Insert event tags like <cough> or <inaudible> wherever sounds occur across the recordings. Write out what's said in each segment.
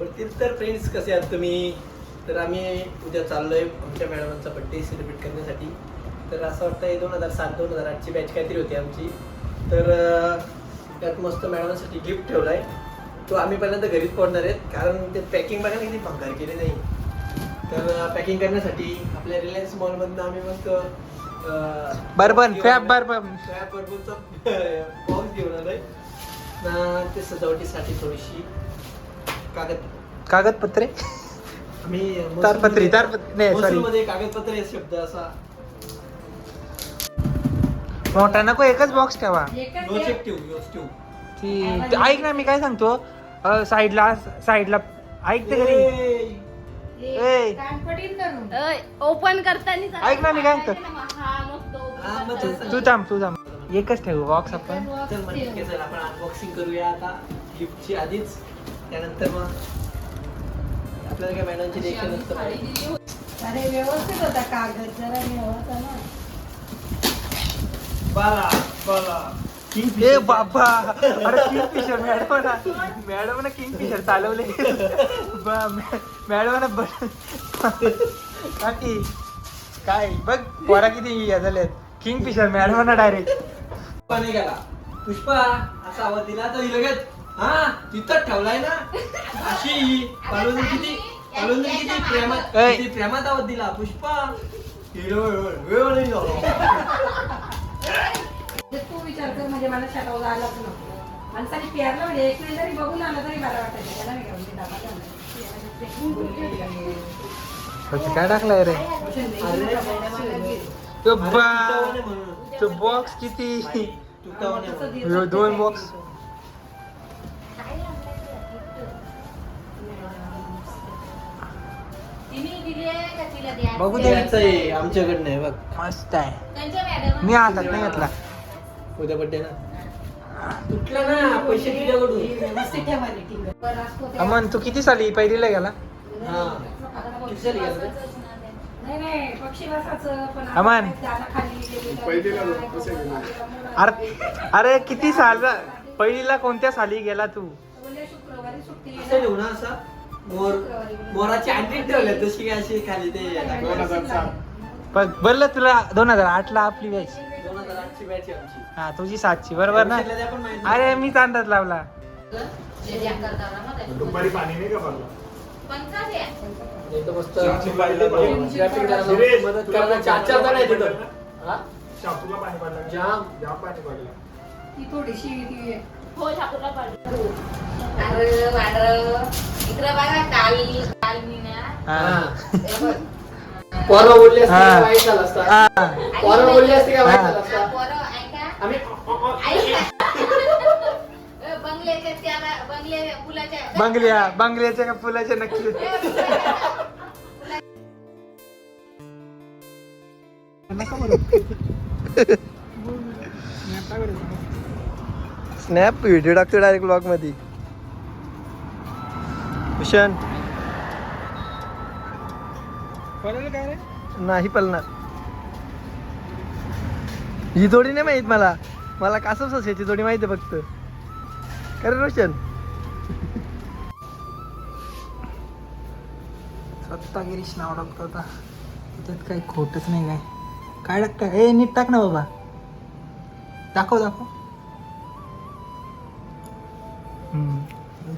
तर फ्रेंड्स कसे आहात तुम्ही? तर आम्ही उद्या चाललोय आमच्या मॅडमांचा बड्डे सेलिब्रेट करण्यासाठी. तर असं वाटतं दोन हजार सात दोन हजार आठची बॅच काहीतरी होती आमची. तर त्यात मस्त मॅडमांसाठी गिफ्ट ठेवला आहे तो आम्ही पहिल्यांदा घरीच पडणार आहेत कारण ते पॅकिंग बघा ना किती भंगार केले नाही. तर पॅकिंग करण्यासाठी आपल्या रिलायन्स मॉलमधनं आम्ही मस्त बर्बन, फॅब. बर्बन. फॅब बर्बनचा बॉक्स घेऊन आलोय. ना ते सजावटीसाठी थोडीशी कागद कागदपत्रे? आम्ही तारपत्री, तारपत्री, नाही, sorry. मध्ये कागदपत्र हे शब्द असा मोठा नको एकच बॉक्स ठेवा. ती ऐक ना मी काय सांगतो? अ, साईडला साईडला ऐक ते घरी. ए. ओपन करताना ऐक ना, मी काय म्हणतो. हा, मग तेच तू थांब तू थांब. एकच ठेवू बॉक्स आपण. चल मग ठीक आहे, चल आपण अनबॉक्सिंग करूया आता. गिफ्टची आधीच. त्यानंतर मग आपल्याला काय मॅडमची नसतं पाहिजे. अरे व्यवस्थित होता कागद जरा होता ना. बाला बाला ए बाबा. अरे किंगफिशर मॅडम मॅडम ना किंगफिशर चालवले मॅडम ना काकी काय? बघ पोरा किती हे झाले किंगफिशर मॅडम ना डायरेक्ट पुष्पा नाही गेला पुष्पा असा आवाज दिला तर लगेच. हा तिथं ठेवलाय ना. अशी पालवून किती पालवून किती प्रेमात ऐ. किती प्रेमात आवाज दिला पुष्पा. हिरो, हिरो नाही झाला. ते विचार कर म्हणजे मला शटावला आलाच नको. माणसाने पेरलं म्हणजे एक जरी बघून आलं तरी मला वाटायचं त्याला घेऊन झाला. काय टाकलाय रे? तो बा. तो बॉक्स किती? दोन बॉक्स बघू दे. द्यायचं आमच्याकडनं आहे बघ. मस्त आहे. मी हातात नाही घेतला. उद्या बड्डे ना? तुटला ना पैसे तुझ्याकडून. अमन तू किती साली पहिलीला गेला? हा. किती झाली गेलं? रे? नाही नाही पक्षीवासाचं पण अमन. अरे अरे किती साल पहिलीला कोणत्या साली गेला तू? शुक्रवारी सुट्टी मोर मोराची अंडी ठेवल्या तशी काय अशी खाली ते बघ बरं तुला दोन हजार आठ ला आपली बॅच. दोन हजार आठची बॅच आहे आमची. हा तुझी सातची बरोबर ना? पण माहिती. अरे मीच अंदाज लावला. दुपारी पाणी नाही का भरलं? एकदम मस्त चहाची बाटली पण. Traffic जरा सुरेश, मदत तुला करायला चार चार जण आहेत तिथं. हा? शापूला पाणी पडलं. जाम. जाम पाणी पडलं. ती थोडीशी ती हो ठाकूरला पाडलं अरे वाडर इकडं बघा काल काल मी ना बघ. पोरं बोलली असते हा. का वाईट झालं असतं हा. पोरं बोलली असते का वाईट. झालं हा, असतं पोरं ऐका आम्ही ऐका ए, बंगल्याच्या त्याला बंगले पुलाच्या बंगल्या बंगल्याच्या का फुलाच्या नक्की ए, स्नॅप व्हिडिओ टाकतो डायरेक्ट ब्लॉगमध्ये भूषण. काय रे? नाही पलणार ही जोडी नाही माहीत मला. मला कासव ससायची जोडी माहिती आहे फक्त. खरं रोशन. सत्तागिरीश नाव टाकतो आता. त्यात काही खोटच नाही काय. काय टाकता? ए नीट टाक ना बाबा. दाखव दाखव.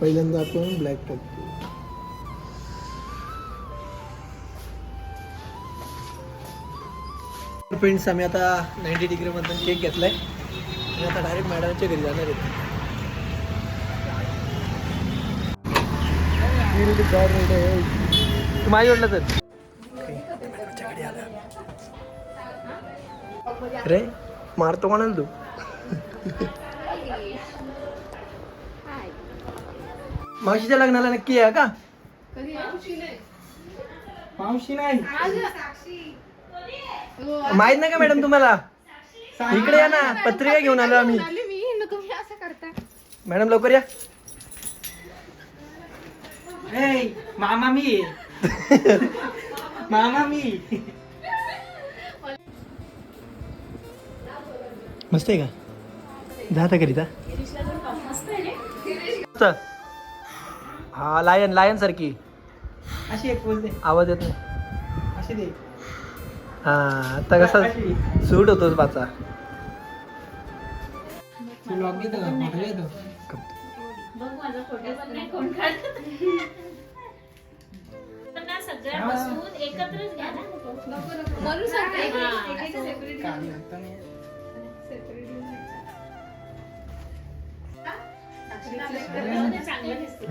पहिल्यांदा आपण ब्लॅक टाकतो फ्रेंड्स आम्ही आता नाईन्टी डिग्री मधून केक घेतलाय. आणि आता डायरेक्ट मॅडमच्या घरी जाणार आहे तू माझी तर रे मारतो कोणाला तू? <laughs> मावशीच्या लग्नाला नक्की आहे का? मावशी नाही. माहीत नाही का मॅडम तुम्हाला? इकडे या ना पत्रिका घेऊन आलो आम्ही. तुम्ही असं करता. मॅडम लवकर या. ए मामा मी. मामा मी. मस्त आहे का? जा आता घरी जा. मस्त. हा लायन लायन सारखी अशी एक दे आवाज येत नाही अशी दे हा आता कसा सूट होतोच पाचा तू लॉक घेतो का मोठा घेतो बघ माझा फोटो पण नाही कोण काढत पण ना सगळ्या बसून एकत्रच घ्या ना म्हणून सांगते हा. एकेक separate काढी लागतं नाही. separate घेऊन जायचं. साक्षीला चांगलं दिसतं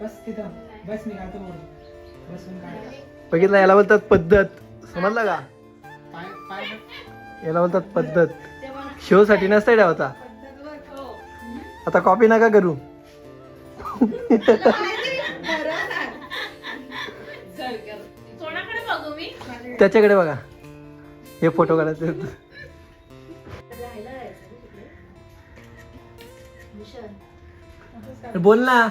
बस तिथं. बस मी काढतो बोल बसून काढ बघितलं याला बोलतात पद्धत. समजलं का? पाय पाय याला बोलतात पद्धत. शो साठी नसते ठेवता आता कॉपी नका करू. कोणाकडे बघू मी त्याच्याकडे बघा. हे फोटो काढायचे आहेत. बोल ना.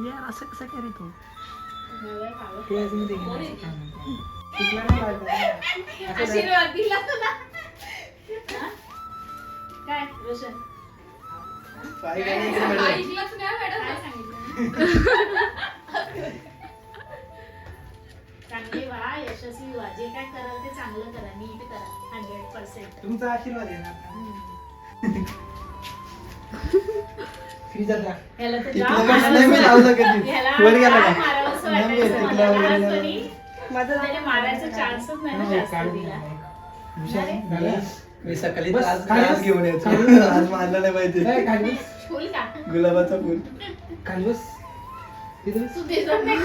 यार असं कसं काय रे तू. आशीर्वाद दिला तुला. हा? काय? रोशन. ऐकलंच नाही मॅडम. काय सांगितलं? चांगले व्हा यशस्वी व्हा जे काय कराल ते चांगलं करा. नीट करा. Hundred percent. तुमचा आशीर्वाद आहे <laughs> नाही मी लावलं कधी. वर गेला का? नाही, मला. वगैरे मारायचा चान्सच नाही सकाळी बस, आज. घेऊन बस. आज मारलं नाही का? गुलाबाचा फुल. नाही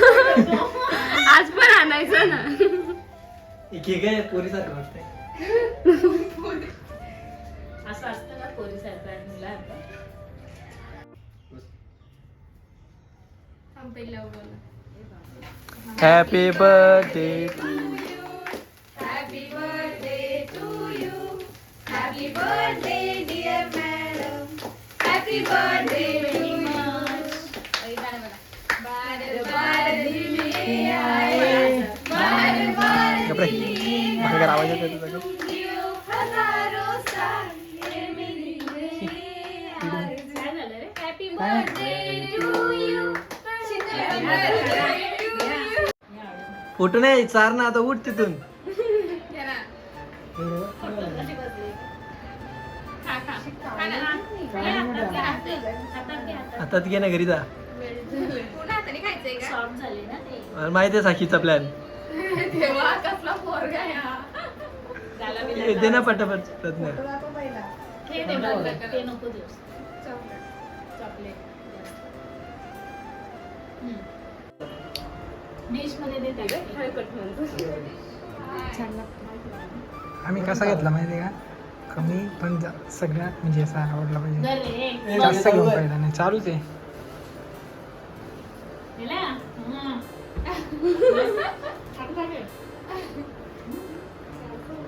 आज पण आणायचं ना. एक एक आहे पोरीसारखं वाटतंय. असं असतं ना पोरीसारखं आणि happy birthday happy birthday dear madam happy birthday very much बार बार दिल में आए बार बार कपडे माझ्या आवाज येतो तुझा यू हजारों साल ये मेरे काय झालं रे happy birthday to you photo नाही चार ना आता उठ तिथून. हातात घे, ना घरी जा. पुन्हा हाताने खायचंय का? सॉफ्ट झाले ना ते. मला माहिती आहे साखीचा प्लॅन येते ना पटापट प्रज्ञा हे आम्ही कसा घेतला माहिती आहे का? कमी पण जा- सगळ्यात म्हणजे असा आवडला पाहिजे. जास्त घेऊन पाहिजे नाही. चालूच आहे.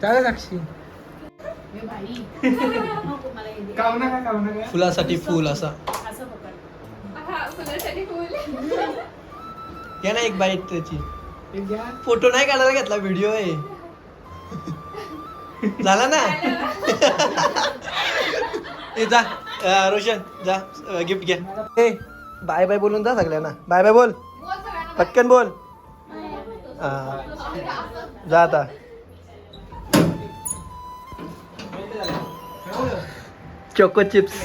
चालेल साक्षी. फुलासाठी फुल असा. हा फुलासाठी फुल. घ्या ना एक बाईट त्याची. फोटो नाही काढायला घेतला व्हिडिओ आहे. झाला ना? ए जा. अं, रोशन जा. गिफ्ट घ्या. ए बाय बाय बोलून जा सगळ्यांना. बाय बाय बोल. पटकन बोल. हा. जा आता. Choco chips.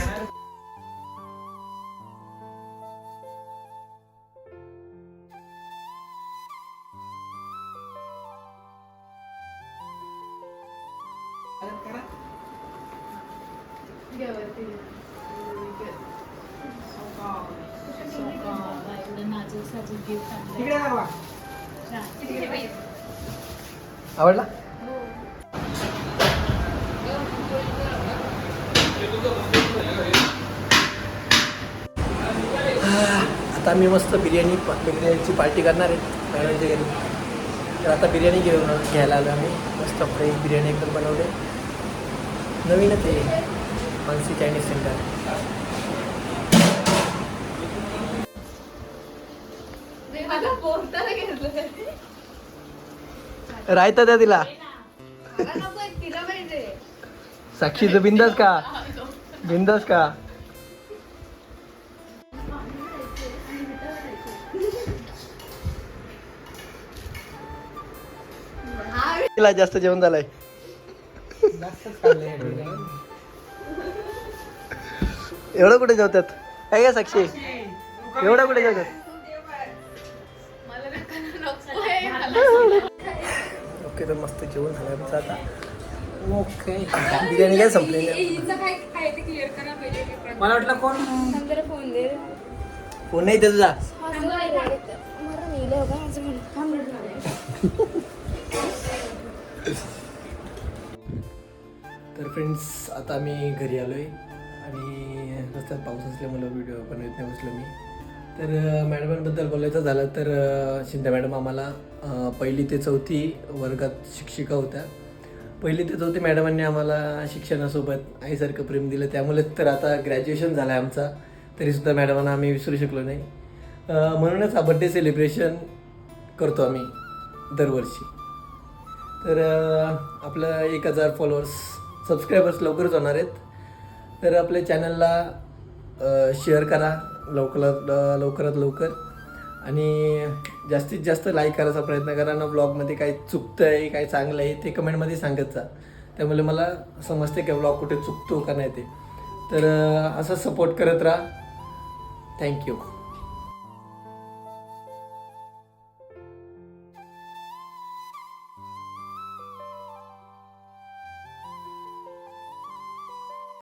आवडला? आता मी मस्त बिर्याणी बिर्याणीची पार्टी करणार आहे. मॅडमच्या घरी तर आता बिर्याणी घेऊन घ्यायला आलो आम्ही. मस्त फ्राय बिर्याणी एकदम बनवले. नवीनच आहे. बन्सी चायनीज सेंटर रायता द्या तिला. साक्षी तर बिंदास का? बिंदास का? तिला जास्त जेवण झालंय. एवढं कुठे जेवतात? काय काय साक्षी? एवढं कुठे जेवतात? ओके तर मस्त जेवण झालं आमचं आता. ओके. बिर्याणी काय संपलेली आहे. हिचं काय आहे ते क्लिअर करा पहिले मला वाटलं कोण? फोन दे फोन नाही जा तर फ्रेंड्स आता आम्ही घरी आलो आहे आणि रस्त्यात पाऊस असल्यामुळं व्हिडिओ बनवत नाही बसलो मी. तर मॅडमांबद्दल बोलायचं झालं तर शिंदे मॅडम आम्हाला पहिली ते चौथी वर्गात शिक्षिका होत्या. पहिली ते चौथी मॅडमांनी आम्हाला शिक्षणासोबत आईसारखं प्रेम दिलं. त्यामुळेच तर आता ग्रॅज्युएशन झालं आहे आमचा. तरीसुद्धा मॅडमांना आम्ही विसरू शकलो नाही. म्हणूनच हा बड्डे सेलिब्रेशन करतो आम्ही दरवर्षी. तर आपलं एक हजार फॉलोअर्स सबस्क्रायबर्स लवकरच होणार आहेत. तर आपल्या चॅनलला शेअर करा लवकरात लवकरात लवकर. आणि जास्तीत जास्त लाईक करायचा प्रयत्न करा ना ब्लॉगमध्ये काही चुकतं आहे काय चांगलं आहे ते कमेंटमध्ये सांगत जा. त्यामुळे मला समजते की ब्लॉग कुठे चुकतो का नाही ते. तर असं सपोर्ट करत राहा. थँक्यू